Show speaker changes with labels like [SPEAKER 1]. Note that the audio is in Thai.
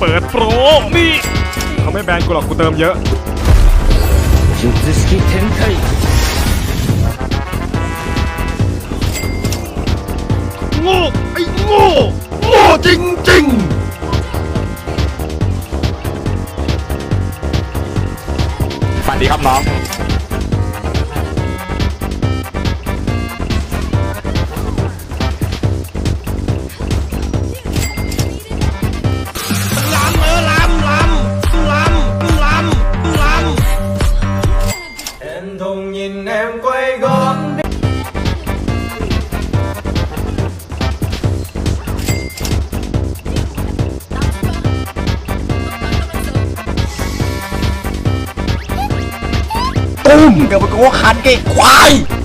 [SPEAKER 1] เปิดโปรนี่เขาไม่แบนกูหรอกกูเติมเยอะโง่ไอ้โง่โง่จริงจริง
[SPEAKER 2] ฝัสดีครับน้อง
[SPEAKER 3] thùng nhìn em quay
[SPEAKER 1] gót đi. Ôm, đừng có khó khăn cái quái!